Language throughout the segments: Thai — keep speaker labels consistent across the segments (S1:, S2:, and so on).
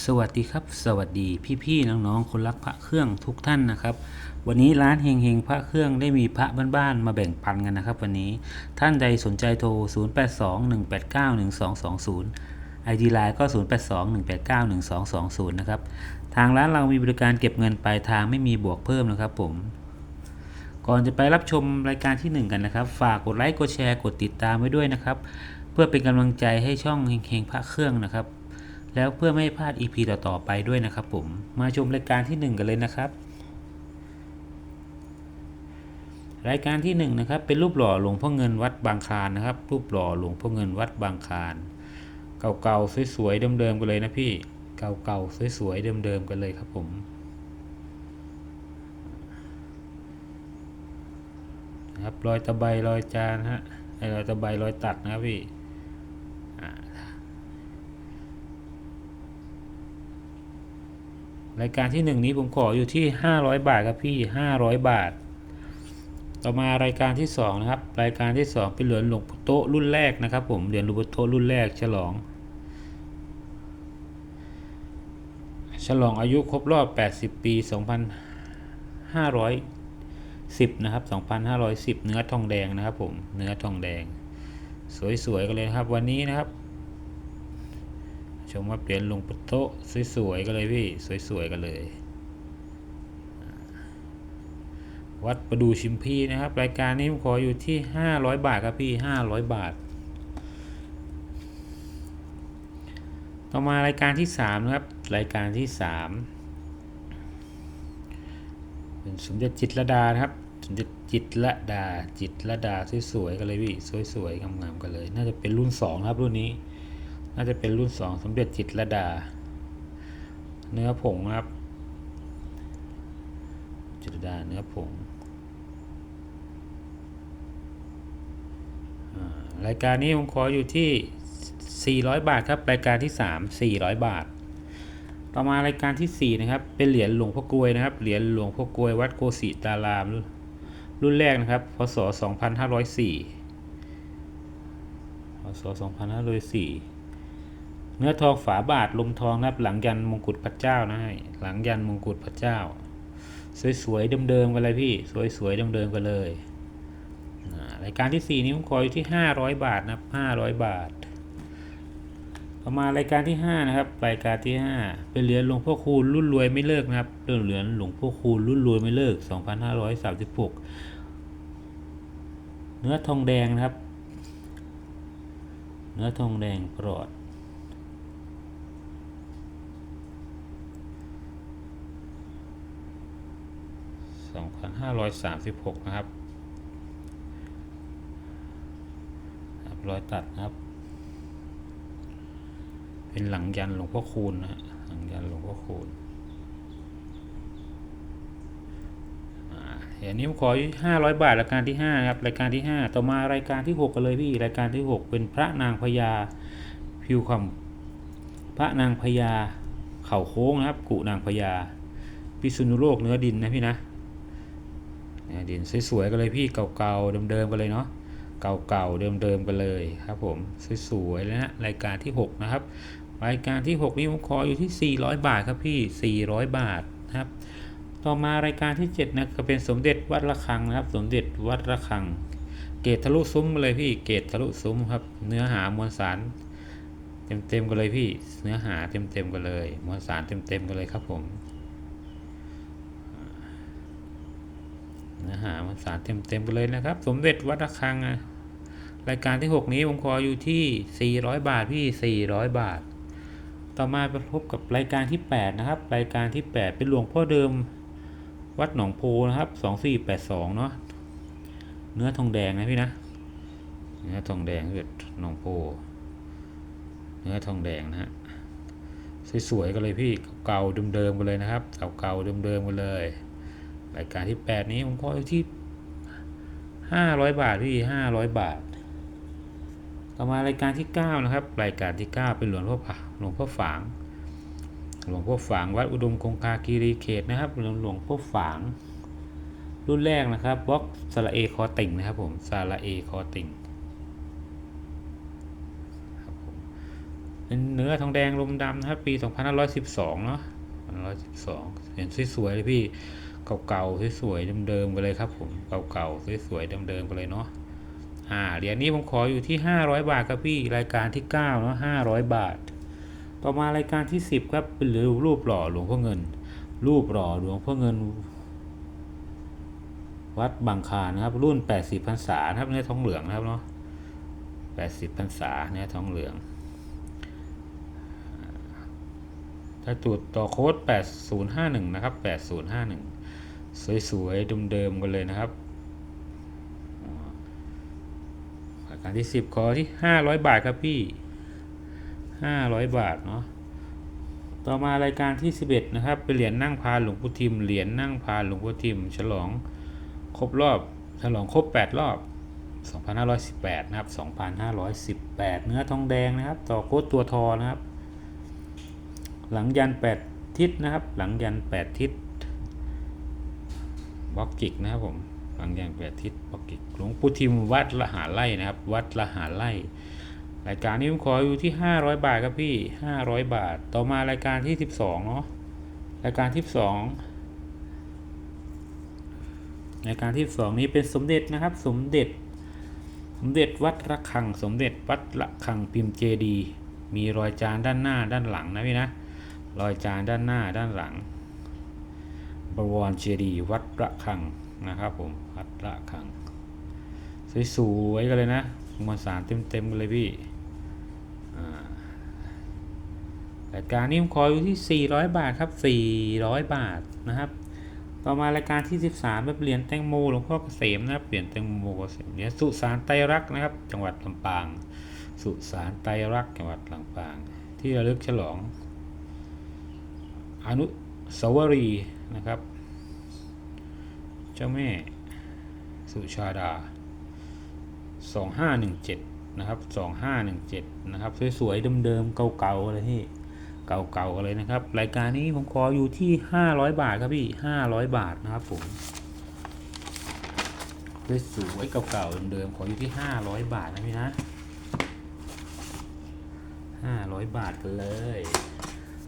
S1: สวัสดีครับ สวัสดีพี่ๆน้องๆคนรักพระเครื่องทุกท่านนะครับ วันนี้ร้านเฮงเฮงพระเครื่องได้มีพระบ้านๆมาแบ่งปันกันนะครับ วันนี้ท่านใดสนใจโทร 0821891220 ID ไลน์ก็ 0821891220 นะครับ ทางร้านเรามีบริการเก็บเงินปลายทางไม่มีบวกเพิ่มนะครับผมก่อนจะไปรับชมรายการที่ 1 กันนะครับ ฝากกดไลค์กดแชร์กดติดตามไว้ด้วยนะครับ เพื่อเป็นกำลังใจให้ช่องเฮงเฮงพระเครื่องนะครับ แล้วเพื่อไม่ให้พลาด EP ต่อๆไปด้วยนะครับผม มาชมรายการที่ 1 กันเลยนะครับ รายการที่1นะครับเป็นรูปหล่อหลวงพ่อเงินวัดบางคลานนะครับ รูปหล่อหลวงพ่อเงินวัดบางคลาน เก่าๆสวยๆเดิมๆกันเลยนะพี่ เก่าๆสวยๆเดิมๆกันเลยครับผมนะครับรอยตะไบรอยจานฮะไอรอยตะไบรอยตัดนะครับพี่อ่า รายการที่หนึ่งนี้ผมขออยู่ที่ห้าร้อยบาทครับพี่ห้าร้อยบาท ต่อมารายการที่สองนะครับ รายการที่สองเป็นเหรียญหลวงปู่โตรุ่นแรกนะครับ ผมเหรียญหลวงปู่โตรุ่นแรกฉลอง ฉลองอายุครบรอบ 80 ปี 2510 นะครับ 2,510 เนื้อทองแดงนะครับผมเนื้อทองแดง สวยๆกันเลยครับวันนี้นะครับ ชมว่าเปลี่ยนลงปุโตะสวยๆกันเลยพี่ สวยๆกันเลย วัดประดูชิมพีนะครับ รายการนี้ผมขออยู่ที่ 500 บาทครับพี่ 500 บาท ต่อมารายการที่3นะครับ รายการที่ 3 เป็นสมเด็จจิตรดานะครับสมเด็จจิตรดาจิตรดาสวยๆกันเลยพี่ สวยๆงามๆกันเลย น่าจะเป็นรุ่น2นะครับรุ่นนี้ น่าจะเป็นรุ่น 2 สมเด็จจิตรลดา เนื้อผงครับ จิตรลดาเนื้อผงรายการนี้ผมขออยู่ที่ 400 บาทครับ รายการที่ 3 400 บาท ต่อมารายการที่ 4 นะครับ เป็นเหรียญหลวงพ่อกลวยนะครับ เหรียญหลวงพ่อกลวยวัดโกสิตาราม รุ่นแรกนะครับ พศ 2504 พศ 2504 เนื้อทองฝาบาทลมทองนะครับ หลังยันมงกุฎพระเจ้านะฮะหลังยันมงกุฎพระเจ้า สวยๆเดิมๆกันเลยพี่ สวยๆเดิมๆกันเลยรายการที่ 4 นี้ผมขออยู่ที่ 500 บาทนะครับ500 บาทต่อมารายการที่ 5 นะครับ รายการที่ 5 เป็นเหรียญหลวงพ่อคูณรุ่นรวยไม่เลิกนะครับเป็นเหรียญหลวงพ่อคูณรุ่นรวยไม่เลิก 2536 เนื้อทองแดงนะครับ เนื้อทองแดงปลอด 536 นะครับครับรอยตัดนะครับ เป็นหลังยันหลวงพ่อคูณนะฮะหลังยันหลวงพ่อคูณอ่าอย่างนี้ผมขอห้าร้อยบาทรายการที่ห้าครับ รายการที่ห้าต่อมารายการที่หกกันเลยพี่ รายการที่หกเป็นพระนางพญาผิวคำพระนางพญาเข่าโค้งนะครับ กุนางพญาพิษณุโลกเนื้อดินนะพี่นะ ดินสวยๆกันเลยพี่เก่าๆเดิมๆกันเลยเนาะเก่าๆเดิมๆกันเลยครับผมสวยๆเลยนะรายการที่ 6 นะครับ รายการที่ 6 นี้ผมขออยู่ที่ 400 บาทครับพี่ 400 บาทนะครับ ต่อมารายการที่7นะก็เป็นสมเด็จวัดระฆังนะครับ สมเด็จวัดระฆัง เกตทะลุซุ้มมาเลยพี่เกตทะลุซุ้มครับเนื้อหามวลสารเต็มๆกันเลยพี่เนื้อหาเต็มๆกันเลย มวลสารเต็มๆกันเลยครับผม เนื้อ หามวลสารเต็มๆกันเลยนะครับ สมเด็จวัดระฆังอะรายการที่ 6 นี้ผมขออยู่ที่ 400 บาทพี่ 400 บาท ต่อมาไปพบกับรายการที่ 8 นะครับ รายการที่ 8 เป็นหลวงพ่อเดิมวัดหนองโพนะครับ 2482 เนาะเนื้อทองแดงนะพี่นะ เนื้อทองแดงเกิดหนองโพ เนื้อทองแดงนะฮะสวยๆกันเลยพี่เก่าๆเดิมๆกันเลยนะครับเก่าๆเดิมๆกันเลย รายการที่ 8 นี้ผมขออยู่ที่ 500 บาทพี่ 500 บาท ต่อมารายการที่ 9 นะครับ รายการที่ 9 เป็นหลวงพ่อผาหลวงพ่อฝาง หลวงพ่อฝางวัดอุดมคงคาคีรีเขตนะครับ หลวงหลวงพ่อฝาง รุ่นแรกนะครับบล็อกสระเอคอติ่งนะครับผมสระเอคอติ่งเป็นเนื้อทองแดงลมดำนะครับ ปี 2512 เนาะ2512เห็นสวยๆเลยพี่ เก่าๆสวยๆเดิมๆกันเลยครับผมเก่าๆสวยๆเดิมๆกันเลยเนาะอ่าเหรียญนี้ผมขออยู่ที่ 500 บาทครับพี่รายการที่9เนาะ500 บาท ต่อมารายการที่ 10ครับเป็นรูปหล่อหลวงพ่อเงิน รูปหล่อหลวงพ่อเงิน วัดบางคานะครับรุ่น 80พรรษานะครับเนื้อทองเหลืองนะครับเนาะ80พรรษาเนื้อทองเหลืองถ้าตรวจต่อโค้ด8051 นะครับ 8051 สวยๆเดิมๆกันเลยนะครับรายการที่ 10 ขอที่ 500 บาทครับพี่ 500 บาทเนาะต่อมารายการที่ 11 นะครับ เป็นเหรียญนั่งพานหลวงปู่ทิม เหรียญนั่งพานหลวงปู่ทิม ฉลองครบรอบ ฉลองครบ 8 รอบ 2518 นะครับ 2518 เนื้อทองแดงนะครับ ต่อโค้ดตัวทอนะครับ หลังยัน 8 ทิศนะครับ หลังยัน 8 ทิศ บล็อกกิกนะครับผมหลังยัน8ทิศบล็อกกิกหลวงปู่ทิมวัดละหาไร่นะครับ วัดละหาไร่รายการนี้ผมขออยู่ที่ 500 บาทครับพี่ 500 บาท ต่อมารายการที่ 12 เนาะรายการที่ 12 รายการที่ 12 นี้เป็นสมเด็จนะครับ สมเด็จ สมเด็จวัดระฆัง สมเด็จวัดระฆังพิมพ์เจดี มีรอยจานด้านหน้าด้านหลังนะพี่นะ รอยจานด้านหน้าด้านหลัง บวรเจดีย์วัดระฆังนะครับผมวัดระฆัง สวยๆกันเลยนะมวลสารเต็มๆกันเลยพี่รายการนี้ผมขออยู่ที่ 400 บาทครับ 400 บาทนะครับ ต่อมารายการที่ 13แบบเหรียญแตงโมหลวงพ่อเกษมนะครับเหรียญแตงโมเกษมเหรียญสุสานไตรรักษ์นะครับ จังหวัดลำปาง สุสานไตรรักษ์จังหวัดลำปาง ที่ระลึกฉลอง อนุสาวรีย์ นะครับ เจ้าแม่สุชาดา 2517 นะครับ 2517 นะครับ สวยๆ เดิมๆ เก่าๆเลยที่เก่าๆกันเลยนะครับ รายการนี้ผมขออยู่ที่ 500 บาทครับพี่ 500 บาทนะครับผมสวยๆเก่าๆเดิมๆขออยู่ที่ 500 บาทนะพี่นะ 500 บาทกันเลย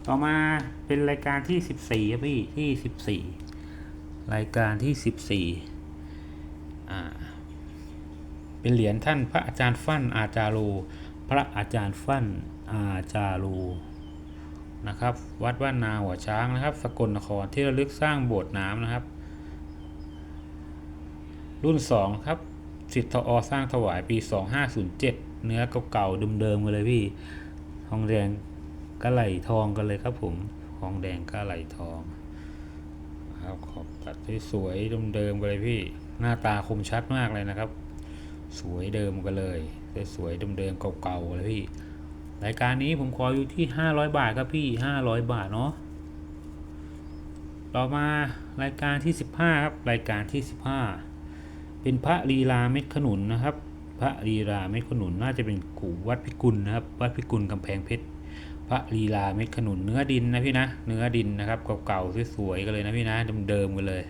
S1: ต่อมาเป็นรายการที่14ครับพี่ที่14รายการที่14อ่าเป็นเหรียญท่านพระอาจารย์ฟั่นอาจาโรพระอาจารย์ฟั่นอาจาโรนะครับ วัดว่านนาหัวช้างนะครับ สกลนครที่ระลึกสร้างโบสถ์น้ำนะครับ รุ่น2ครับสิทธอสร้างถวายปี 2507 เนื้อเก่าๆเดิมๆกันเลยพี่ทองแดง กระไหลทองกันเลยครับผมทองแดงกระไหลทองครับขอบตัดสวยๆเดิมๆกันเลยพี่หน้าตาคมชัดมากเลยนะครับ สวยเดิมกันเลยสวยๆเดิมๆเก่าๆเลยพี่รายการนี้ผมขออยู่ที่ 500 บาทครับพี่500 บาทเนาะต่อมารายการที่ 15ครับรายการที่ 15 เป็นพระลีลาเม็ดขนุนนะครับ พระลีลาเม็ดขนุนน่าจะเป็นกูวัดพิกุลนะครับวัดพิกุลกำแพงเพชร พระลีลาเม็ดขนุนเนื้อดินนะพี่นะ เนื้อดินนะครับเก่าๆสวยๆกันเลยนะพี่นะเดิมๆกันเลย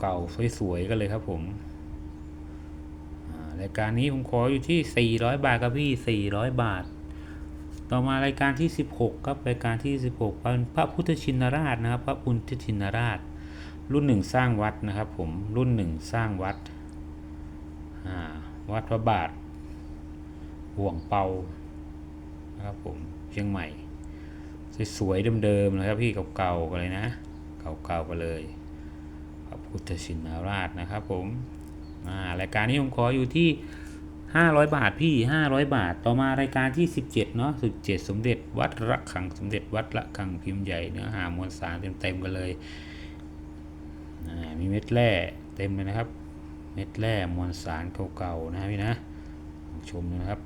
S1: เก่าๆสวยๆกันเลยครับผมรายการนี้ผมขออยู่ที่ 400 บาทครับพี่400 บาท ต่อมารายการที่ 16ครับรายการที่ 16เป็นพระพุทธชินราชนะครับ พระพุทธชินราช รุ่นหนึ่งสร้างวัดนะครับผมรุ่นหนึ่งสร้างวัดวัดพระบาทห่วงเปานะครับผม ชียงใหม่ สวยๆเดิมๆนะครับพี่เก่าๆกันเลยนะ เก่าๆกันเลยพระพุทธชินราชนะครับผมอ่ารายการนี้ผมขออยู่ที่ 500 บาทพี่ 500 บาท ต่อมารายการที่ 17เนาะ17 สมเด็จวัดระฆังสมเด็จวัดระฆังพิมพ์ใหญ่เนื้อหามวลสารเต็มๆกันเลยมีเม็ดแร่เต็มเลยนะครับ เม็ดแร่มวลสารเก่าๆนะพี่นะชมนะครับ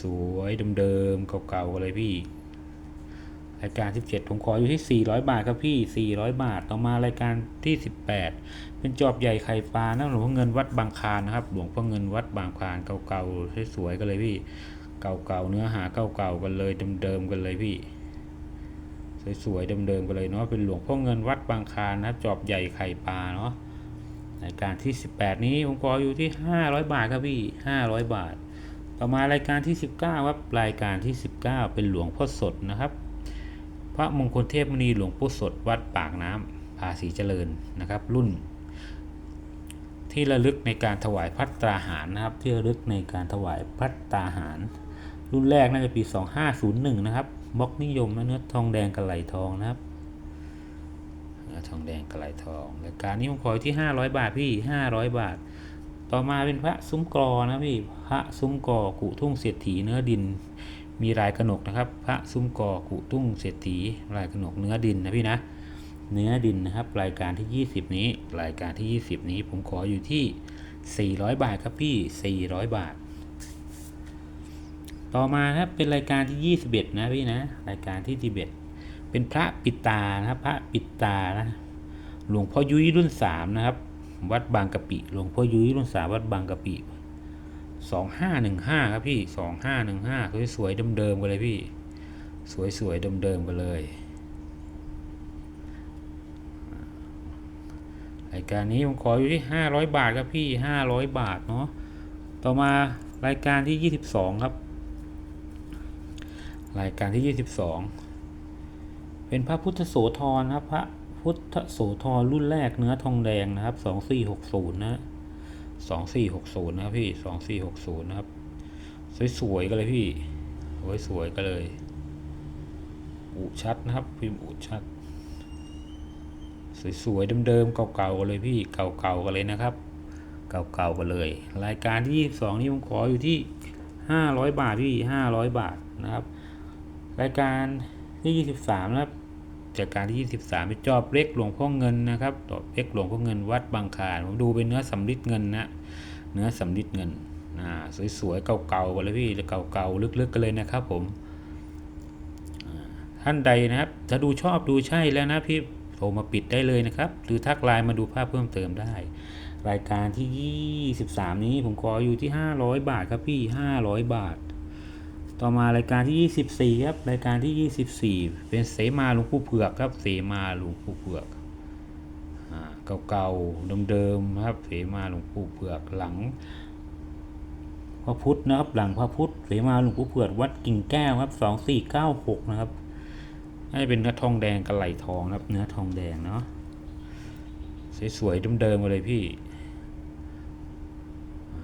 S1: สวยๆเดิมๆเก่าๆกันเลยพี่รายการ 17 ผมขออยู่ที่ 400 บาทครับพี่ 400 บาท ต่อมารายการที่ 18 เป็นจอบใหญ่ไข่ปลานะหลวงพ่อเงินวัดบางคานนะครับ หลวงพ่อเงินวัดบางคานเก่าๆสวยๆกันเลยพี่ เก่าๆเนื้อหาเก่าๆกันเลยเดิมๆกันเลยพี่สวยๆเดิมๆกันเลยเนาะ เป็นหลวงพ่อเงินวัดบางคานนะจอบใหญ่ไข่ปลาเนาะรายการที่ 18 นี้ผมขออยู่ที่ 500 บาทครับพี่ 500 บาท ต่อมารายการที่ 19ครับรายการที่ 19 เป็นหลวงพ่อสดนะครับ พระมงคลเทพมุนีหลวงปู่สดวัดปากน้ำภาษีเจริญนะครับ รุ่น ที่ระลึกในการถวายพัตตราหารนะครับ ที่ระลึกในการถวายพัตตราหาร รุ่นแรกน่าจะปี 2501 นะครับบล็อกนิยมนะเนื้อทองแดงกระไหลทองนะครับเนื้อทองแดงกระไหลทองรายการนี้ผมขออยู่ที่ 500 บาทพี่ 500 บาท ต่อมาเป็นพระซุ้มกรอนะพี่พระซุ้มกอกุทุ่งเศรษฐีเนื้อดิน มีลายกระหนกนะครับ พระซุ้มกอกุทุ่งเศรษฐีลายกระหนกเนื้อดินนะพี่นะเนื้อดินนะครับ รายการที่ 20 นี้ รายการที่ 20 นี้ผมขออยู่ที่ 400 บาทครับพี่ 400 บาท ต่อมาครับเป็นรายการที่ 21 นะพี่นะรายการที่21เป็นพระปิตานะครับพระปิตานะหลวงพ่อยุ้ยรุ่น 3 นะครับ วัดบางกะปิหลวงพ่อยุ้ยรุ่น3วัดบางกะปิ2515ครับพี่2515สวยๆเดิมๆกันเลยพี่ สวยๆเดิมๆกันเลยรายการนี้ผมขออยู่ที่ 500 บาทครับพี่ 500 บาทเนาะ ต่อมารายการที่ 22 ครับ รายการที่ 22 เป็นพระพุทธโสธรครับพระ พุทธโสธรรุ่นแรกเนื้อทองแดงนะครับ2460นะ2460นะครับพี่2460นะครับ สวยๆกันเลยพี่สวยๆกันเลย อุชัดนะครับ พิมพ์อุชัด สวยๆเดิมๆเก่าๆกันเลยพี่เก่าๆกันเลยนะครับ เก่าๆกันเลย รายการที่22นี่ผมขออยู่ที่500บาทพี่500บาทนะครับ รายการที่23นะครับ จากการที่ 23เป็นจอบเล็กหลวงพ่อเงินนะครับจอบเล็กหลวงพ่อเงินวัดบางคานผมดูเป็นเนื้อสำริดเงินนะเนื้อสำริดเงินอ่าสวยๆเก่าๆกันเลยพี่เก่าๆลึกๆกันเลยนะครับผมท่านใดนะครับ ถ้าดูชอบดูใช่แล้วนะพี่โทรมาปิดได้เลยนะครับ หรือทักไลน์มาดูภาพเพิ่มเติมได้ รายการที่ 23 นี้ผมขออยู่ที่ 500 บาทครับพี่ 500 บาท ต่อมารายการที่ 24 ครับ รายการที่ 24 เป็นเสมาหลวงปู่เผือกครับ เสมาหลวงปู่เผือกอ่าเก่าๆเดิมๆครับ เสมาหลวงปู่เผือกหลัง พระพุทธนะครับ หลังพระพุทธเสมาหลวงปู่เผือกวัดกิ่งแก้วครับ 2496 นะครับน่าจะเป็นเนื้อทองแดงกระไหลทองครับ เนื้อทองแดงเนาะสวยๆเดิมๆมาเลยพี่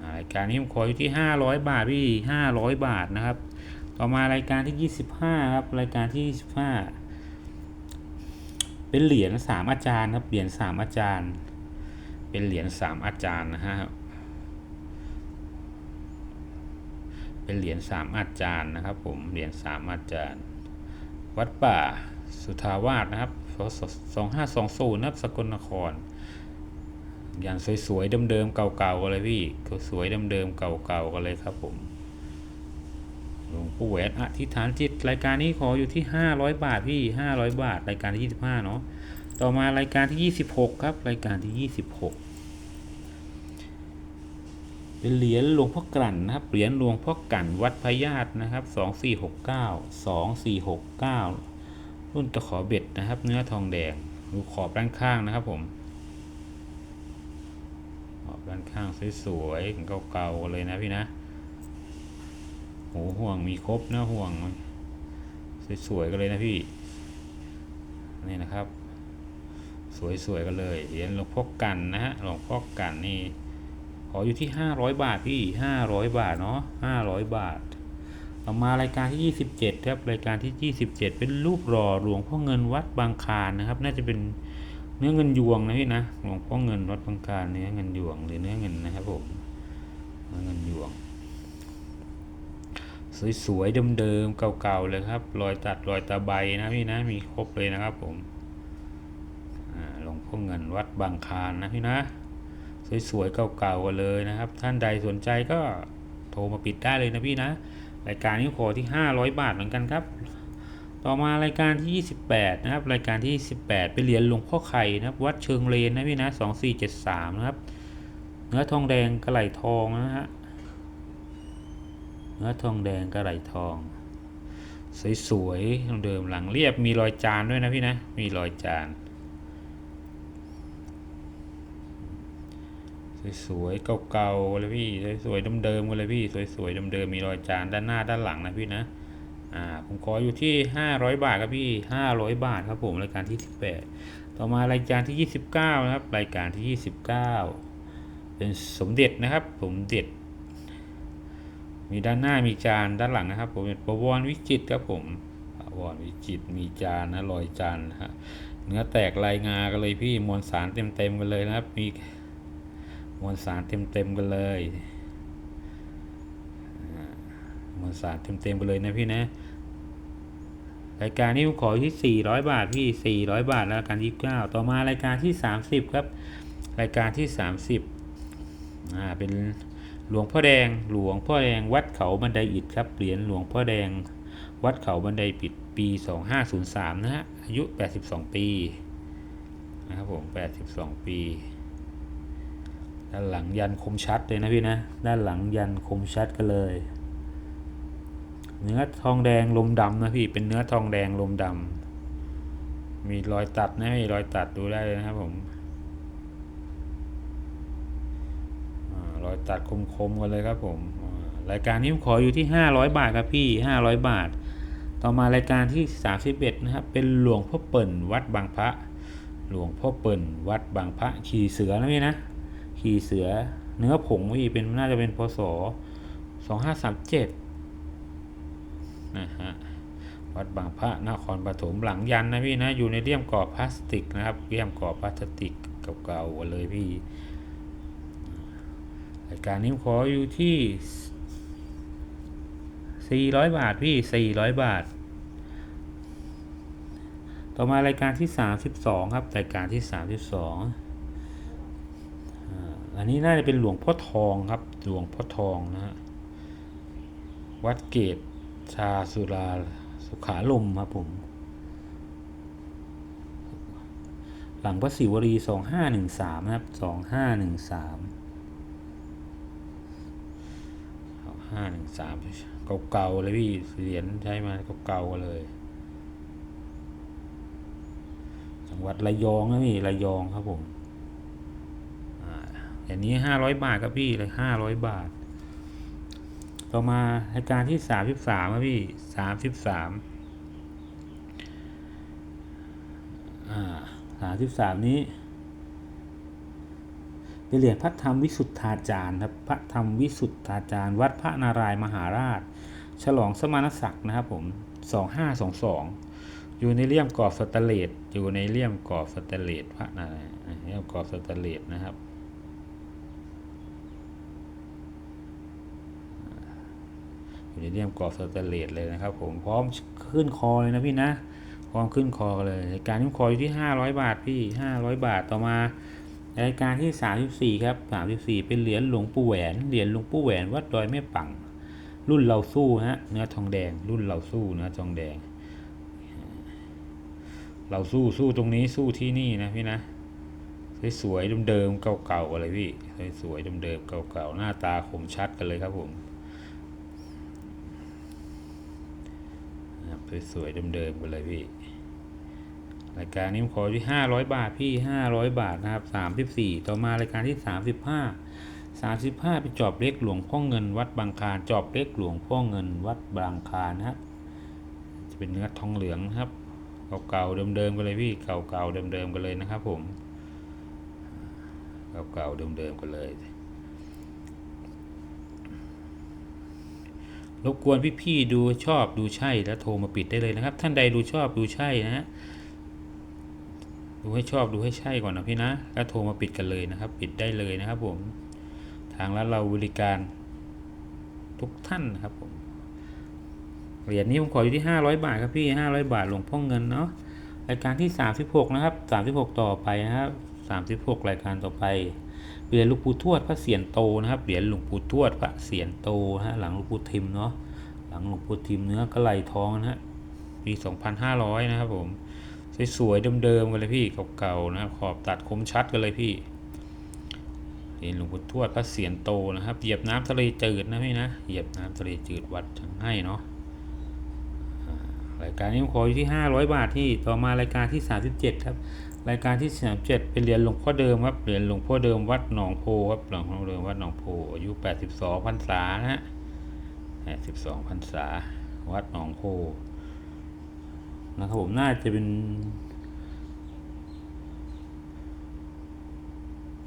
S1: รายการนี้ผมขออยู่ที่ 500 บาทพี่ 500 บาทนะครับ ต่อมารายการที่ 25 ครับ รายการที่ 25 เป็นเหรียญสามอาจารย์ครับ เหรียญสามอาจารย์ เป็นเหรียญสามอาจารย์นะฮะ เป็นเหรียญสามอาจารย์นะครับ ผม เหรียญสามอาจารย์ วัดป่าสุทาวาสนะครับสองห้าสองศูนย์นะครับสกลนคร อย่างสวยๆเดิมๆเก่าๆกันเลยพี่ สวยเดิมๆเก่าๆกันเลยครับผม หลวงปู่แหวนอธิษฐานจิตรายการนี้ขออยู่ที่ 500 บาทพี่ 500 บาท รายการที่ 25 เนาะต่อมารายการที่ 26 ครับ รายการที่ 26 เป็นเหรียญหลวงพ่อกลั่นนะครับ เหรียญหลวงพ่อกลั่นวัดพญาตนะครับ 2469 2469 รุ่นตะขอเบ็ดนะครับ เนื้อทองแดงดูขอบด้านข้างนะครับผมขอบด้านข้างสวยๆเก่าๆเลยนะพี่นะ โหห่วงมีครบนะห่วง สวยๆกันเลยนะพี่ นี่นะครับ สวยๆกันเลยเหรียญหลวงพ่อกันนะฮะหลวงพ่อกันนี่ขออยู่ที่ 500 บาทพี่ 500 บาทเนาะ500 บาทต่อมารายการที่ 27 ครับ รายการที่ 27 เป็นรูปหล่อหลวงพ่อเงินวัดบางคานนะครับ น่าจะเป็นเนื้อเงินยวงนะพี่นะ หลวงพ่อเงินวัดบางคานเนื้อเงินยวงหรือเนื้อเงินนะครับผม เนื้อเงินยวง สวยๆเดิมๆเก่าๆเลยครับ รอยตัดรอยตะไบนะพี่นะมีครบเลยนะครับผมหลวงพ่อเงินวัดบางคานนะพี่นะ สวยๆเก่าๆกันเลยนะครับ ท่านใดสนใจก็โทรมาปิดได้เลยนะพี่นะรายการนี้ขอที่ 500 บาทเหมือนกันครับ ต่อมารายการที่ 28 นะครับ รายการที่ 18เป็นเหรียญหลวงพ่อไข่นะครับ วัดเชิงเลนนะพี่นะ 2473 นะครับ เนื้อทองแดงกระไหลทองนะฮะ เนื้อทองแดงกระไหลทอง สวยๆเดิมหลังเรียบมีรอยจานด้วยนะพี่นะ มีรอยจาน สวยๆเก่าๆเลยพี่สวยๆเดิมๆกันเลยพี่สวยๆเดิมๆมีรอยจานด้านหน้าด้านหลังนะพี่นะอ่าผมขออยู่ที่ 500 บาทครับพี่ 500 บาทครับผมรายการที่ 18 ต่อมารายการที่ 29 นะครับ รายการที่ 29 เป็นสมเด็จนะครับ สมเด็จ มีด้านหน้ามีจานด้านหลังนะครับ ผมเป็นประวรวิจิตครับผมประวรวิจิตมีจานนะรอยจานนะฮะเนื้อแตกลายงากันเลยพี่มวลสารเต็มๆกันเลยนะครับ มีมวลสารเต็มๆกันเลยมวลสารเต็มๆกันเลยนะพี่นะรายการนี้ผมขอที่ 400 บาทพี่ 400 บาทแล้วรายการ29ต่อมารายการที่ 30 ครับ รายการที่ 30อ่าเป็น หลวงพ่อแดง หลวงพ่อแดง วัดเขาบันไดอิฐครับ เหรียญหลวงพ่อแดง วัดเขาบันไดปิดปี 2503 นะฮะ อายุ 82 ปี นะครับผม 82 ปี ด้านหลังยันคมชัดเลยนะพี่นะ ด้านหลังยันคมชัดกันเลย เนื้อทองแดงลมดำนะพี่ เป็นเนื้อทองแดงลมดำ มีรอยตัดนะมีรอยตัดดูได้เลยนะครับผมอ่า รอยตัดคมๆกันเลยครับผมรายการนี้ผมขออยู่ที่ 500 บาทครับพี่ 500 บาท ต่อมารายการที่ 31 นะครับ เป็นหลวงพ่อเปิ่นวัดบางพระ หลวงพ่อเปิ่นวัดบางพระ ขี่เสือนะพี่นะ ขี่เสือเนื้อผงพี่เป็นน่าจะเป็นพศ2537นะฮะวัดบางพระนครปฐมหลังยันนะพี่นะ อยู่ในเลี่ยมกรอบพลาสติกนะครับเลี่ยมกรอบพลาสติกเก่าๆเลยพี่ รายการนี้ขออยู่ที่ 400 บาทพี่ 400 บาท ต่อมารายการที่ 32 ครับ รายการที่ 32 อันนี้น่าจะเป็นหลวงพ่อทองครับ หลวงพ่อทองนะฮะ วัดเกตชาสุราสุขาลมครับผม หลังพระศิวรี 2513 นะครับ 2513 ห้าหนึ่งสามเก่าๆเลยพี่เหรียญใช้มาเก่าๆเลย จังหวัดระยองนะพี่ระยองครับผมอ่าอย่างนี้ห้าร้อยบาทครับพี่เลยห้าร้อยบาท ต่อมารายการที่สามสิบสามครับพี่สามสิบสามอ่าสามสิบสามนี้ เป็นเหรียญพระธรรมวิสุทธาจารย์ครับพระธรรมวิสุทธาจารย์ วัดพระนารายณ์มหาราช ฉลองสมณศักดิ์นะครับผมสองห้าสองสองอยู่ในเลี่ยมกรอบสแตเลสอยู่ในเลี่ยมกรอบสแตเลสพระนารายณ์เลี่ยมกรอบสแตเลสนะครับอยู่ในเลี่ยมกรอบสแตเลสเลยนะครับผมพร้อมขึ้นคอเลยนะพี่นะพร้อมขึ้นคอเลย การขึ้นคออยู่ที่ 500 บาทพี่ 500 บาทต่อมา รายการที่ 34 ครับ34 เป็นเหรียญหลวงปู่แหวน เหรียญหลวงปู่แหวนวัดดอยแม่ปัง รุ่นเราสู้ฮะ เนื้อทองแดง รุ่นเราสู้เนื้อทองแดง เราสู้สู้ตรงนี้สู้ที่นี่นะพี่นะ สวยๆเดิมๆเก่าๆอะไรพี่ สวยๆเดิมๆเก่าๆหน้าตาคมชัดกันเลยครับผมสวยๆเดิมๆกันเลยพี่ รายการนี้ขอที่ห้าร้อยบาทพี่ห้าร้อยบาทนะครับสามสิบสี่ต่อมารายการที่สามสิบห้าสามสิบห้าเป็นจอบเล็กหลวงพ่อเงินวัดบางคานจอบเล็กหลวงพ่อเงินวัดบางคานนะครับจะเป็นเนื้อทองเหลืองครับเก่าๆเดิมๆกันเลยพี่เก่าๆเดิมๆกันเลยนะครับ ผมเก่าๆเดิมๆกันเลยรบกวนพี่ๆดูชอบดูใช่แล้วโทรมาปิดได้เลยนะครับ ท่านใดดูชอบดูใช่นะฮะ ดูให้ชอบดูให้ใช่ก่อนนะพี่นะแล้วโทรมาปิดกันเลยนะครับ ปิดได้เลยนะครับผม ทางร้านเราบริการทุกท่านนะครับผม เหรียญนี้ผมขออยู่ที่ 500 บาทครับพี่ 500 บาทหลวงพ่อเงินเนาะ รายการที่ 36 นะครับ 36 ต่อไปนะครับ36 รายการต่อไป เหรียญหลวงปู่ทวดพระเสียรโตนะครับ เหรียญหลวงปู่ทวดพระเสียรโตนะฮะ หลังหลวงปู่ทิมเนาะ หลังหลวงปู่ทิมเนื้อกระไหลทองนะฮะ ปี 2500 นะครับผม สวยๆเดิมๆกันเลยพี่เก่าๆนะครับขอบตัดคมชัดกันเลยพี่เหรียญหลวงปู่ทวดพระเสียรโตนะครับ เหยียบน้ำทะเลจืดนะพี่นะเหยียบน้ำทะเลจืดวัดทั้งให้เนาะรายการนี้ขออยู่ที่ 500 บาทที่ต่อมารายการที่ 37 ครับ รายการที่ 37 เป็นเหรียญหลวงพ่อเดิมครับเหรียญหลวงพ่อเดิมวัดหนองโพครับหลวงพ่อเดิมวัดหนองโพอายุ 82พรรษานะฮะ82พรรษาวัดหนองโพ นะครับผมน่าจะเป็น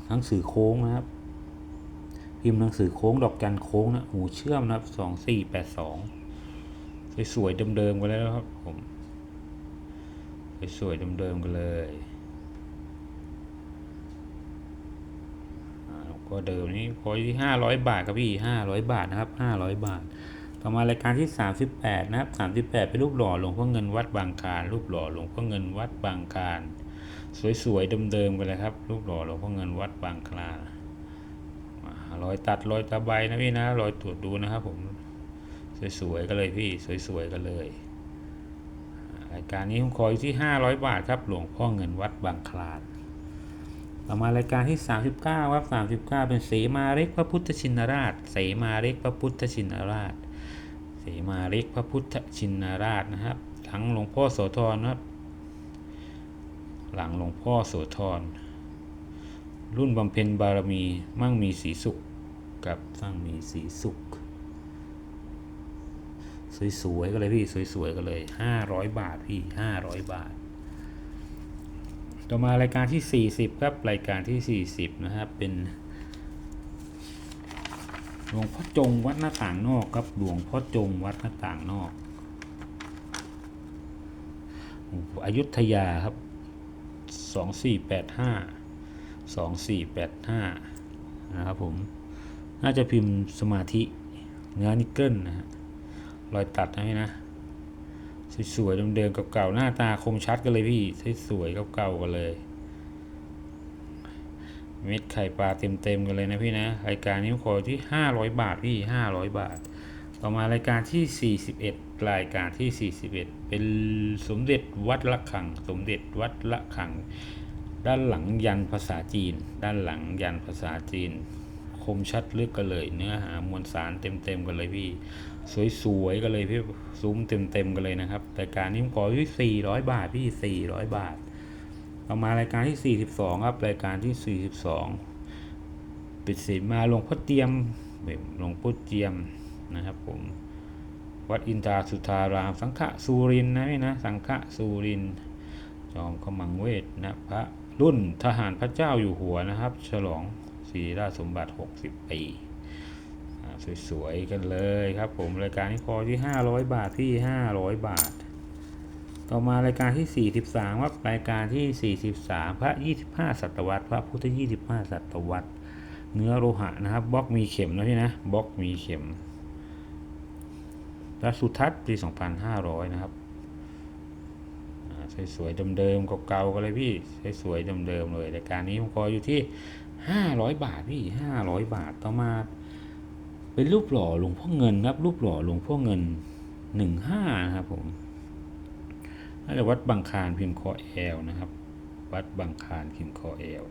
S1: หนังสือโค้งนะครับ พิมพ์หนังสือโค้งดอกจันโค้งนะหูเชื่อมนะครับสองสี่แปดสองสวยๆเดิมๆกันแล้วครับผมสวยๆเดิมๆกันเลยก็เดิมนี้พอที่ห้าร้อยบาทครับพี่ห้าร้อยบาทนะครับห้าร้อยบาท ต่อมารายการที่สามสิบแปดนะครับสามสิบแปดเป็นรูปหล่อหลวงพ่อเงินวัดบางคลานรูปหล่อหลวงพ่อเงินวัดบางคลานสวยๆเดิมๆกันเลยครับรูปหล่อหลวงพ่อเงินวัดบางคลานรอยตัดรอยตะไบนะพี่นะรอยตรวจดูนะครับผมสวยๆกันเลยพี่สวยๆกันเลยรายการนี้ผมขออยู่ที่ 500 บาทครับหลวงพ่อเงินวัดบางคลานต่อมารายการที่ 39 ครับ 39 เป็นเสมาเล็กพระพุทธชินราชเสมาเล็กพระพุทธชินราช เสมาเล็กพระพุทธชินราชนะครับทั้งหลวงพ่อโสธรนะครับ หลังหลวงพ่อโสธร รุ่นบำเพ็ญบารมีมั่งมีสีสุขกับสร้างมีสีสุข สวยๆก็เลยพี่สวยๆก็เลยห้าร้อยบาทพี่ห้าร้อยบาท ต่อมารายการที่ 40 ครับ รายการที่ 40 นะครับเป็น หลวงพ่อจงวัดหน้าต่างนอกครับหลวงพ่อจงวัดหน้าต่างนอกอยุธยาครับ2485 2485นะครับผม น่าจะพิมพ์สมาธิเนื้อนิกเกิลนะฮะรอยตัดนะพี่นะ สวยๆเดิมๆเก่าๆหน้าตาคมชัดกันเลยพี่ สวยๆเก่าๆกันเลย เม็ดไข่ปลาเต็มๆกันเลยนะพี่นะรายการนี้ขอที่ 500 บาทพี่ 500 บาท ต่อมารายการที่ 41 รายการที่ 41 เป็นสมเด็จวัดละคัง สมเด็จวัดละคัง ด้านหลังยันภาษาจีน ด้านหลังยันภาษาจีน คมชัดลึกกันเลย เนื้อหามวลสารเต็มๆกันเลยพี่ สวยๆกันเลยพี่ซูมเต็มๆกันเลยนะครับรายการนี้ขอที่400 บาทพี่ 400 บาท ต่อมารายการที่ 42 ครับ รายการที่ 42 ปิดสีมาหลวงพ่อเตรียมหลวงพ่อเตรียมนะครับผม วัดอินทราสุธาราม สังฆสุรินนะพี่นะ สังฆสุริน จอมขมังเวทนะพระรุ่นทหารพระเจ้าอยู่หัวนะครับ ฉลองศรีราชสมบัติ 60 ปีสวยๆกันเลยครับผม รายการนี้คอที่ 500 บาทที่ 500 บาท ต่อมารายการที่ 43ครับรายการที่ 43 พระ 25 ศตวรรษพระพุทธ 25 ศตวรรษ เนื้อโลหะนะครับบล็อกมีเข็มนะพี่นะบล็อกมีเข็มและสุทัศน์ปี 2500 นะครับสวยๆเดิมๆเก่าๆกันเลยพี่สวยๆเดิมๆเลยรายการนี้ผมขออยู่ที่ 500 บาทพี่ 500 บาทต่อมา เป็นรูปหล่อหลวงพ่อเงินครับรูปหล่อหลวงพ่อเงิน 15นะครับผม น่าจะวัดบางคานพิมพ์คอแอลนะครับ วัดบางคานพิมพ์คอแอล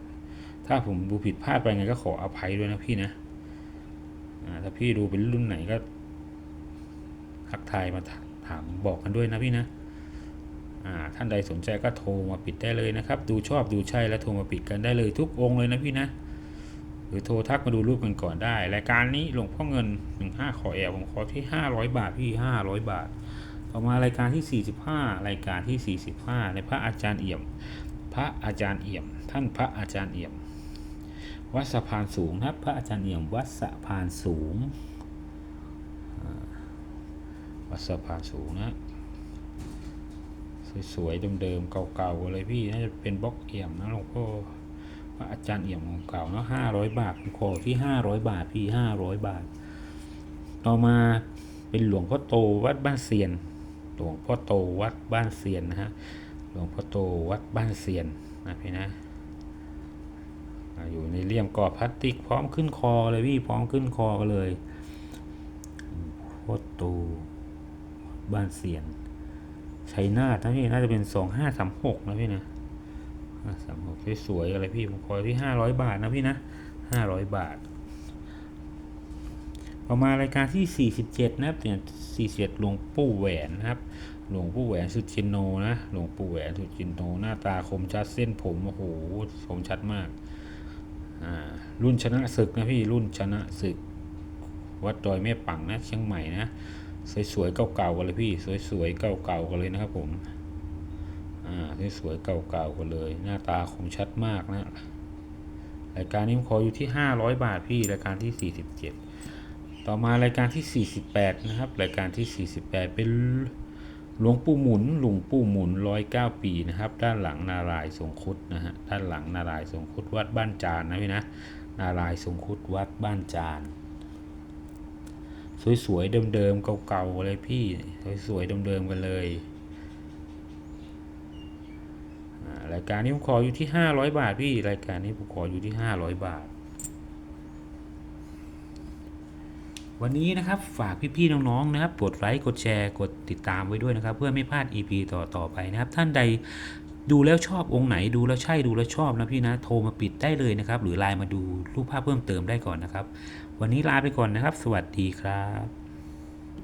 S1: ถ้าผมดูผิดพลาดไปไงก็ขออภัยด้วยนะพี่นะถ้าพี่ดูเป็นรุ่นไหนก็ทักทายมาถามบอกกันด้วยนะพี่นะท่านใดสนใจก็โทรมาปิดได้เลยนะครับ ดูชอบดูใช่แล้วโทรมาปิดกันได้เลยทุกองค์เลยนะพี่นะ หรือโทรทักมาดูรูปกันก่อนได้ รายการนี้หลวงพ่อเงิน 15 ขอแอลผมขอที่ 500 บาทพี่ 500 บาท ต่อมารายการที่ 45 รายการที่ 45 ในพระอาจารย์เอี่ยม พระอาจารย์เอี่ยม ท่านพระอาจารย์เอี่ยม วัดสะพานสูงนะครับ พระอาจารย์เอี่ยม วัดสะพานสูง วัดสะพานสูงนะสวยๆเดิมๆเก่าๆเลยพี่น่าจะเป็นบล็อกเอี่ยมนะหลวงพ่อพระอาจารย์เอี่ยมของเก่าเนาะห้าร้อยบาทขอที่ห้าร้อยบาทพี่ห้าร้อยบาท ต่อมาเป็นหลวงพ่อโตวัดบ้านเซียน หลวงพ่อโตวัดบ้านเซียนนะฮะหลวงพ่อโตวัดบ้านเซียนนะพี่นะอยู่ในเลี่ยมกรอพลาสติกพร้อมขึ้นคอเลยพี่พร้อมขึ้นคอกันเลยหลวงพ่อโตบ้านเซียนชัยนาทนะพี่น่าจะเป็นสองห้าสามหกนะพี่นะสามหกสวยๆอะไรพี่ผมขอที่ห้าร้อยบาทนะพี่นะห้าร้อยบาท ต่อมารายการที่ 47 นะครับเนี่ย47หลวงปู่แหวนนะครับ หลวงปู่แหวนสุจินโนนะ หลวงปู่แหวนสุจินโนหน้าตาคมชัดเส้นผมโอ้โหคมชัดมาก อ่า รุ่นชนะศึกนะพี่ รุ่นชนะศึก วัดดอยแม่ปังนะเชียงใหม่นะ สวยๆเก่าๆกันเลยพี่ สวยๆเก่าๆกันเลยนะครับผม อ่า สวยๆเก่าๆกันเลย หน้าตาคมชัดมากนะ รายการนี้ขออยู่ที่ 500 บาทพี่ รายการที่ 47 ต่อมารายการที่ 48 นะครับ รายการที่ 48 เป็นหลวงปู่หมุน หลวงปู่หมุน109ปีนะครับ ด้านหลังนารายทรงคุดนะฮะ ด้านหลังนารายทรงคุดวัดบ้านจานนะพี่นะ นารายทรงคุดวัดบ้านจาน สวยๆ เดิมๆ เก่าๆเลยพี่ สวยๆ เดิมๆ กันเลย รายการนี้ผมขออยู่ที่ 500 บาทพี่ รายการนี้ผมขออยู่ที่ 500 บาท วันนี้นะครับฝากพี่ๆน้องๆนะครับกดไลค์กดแชร์กดติดตามไว้ด้วยนะครับ เพื่อไม่พลาด EP ต่อต่อไปนะครับ ท่านใดดูแล้วชอบองค์ไหนดูแล้วใช่ดูแล้วชอบนะพี่นะโทรมาปิดได้เลยนะครับ หรือไลน์มาดูรูปภาพเพิ่มเติมได้ก่อนนะครับ วันนี้ลาไปก่อนนะครับ สวัสดีครับ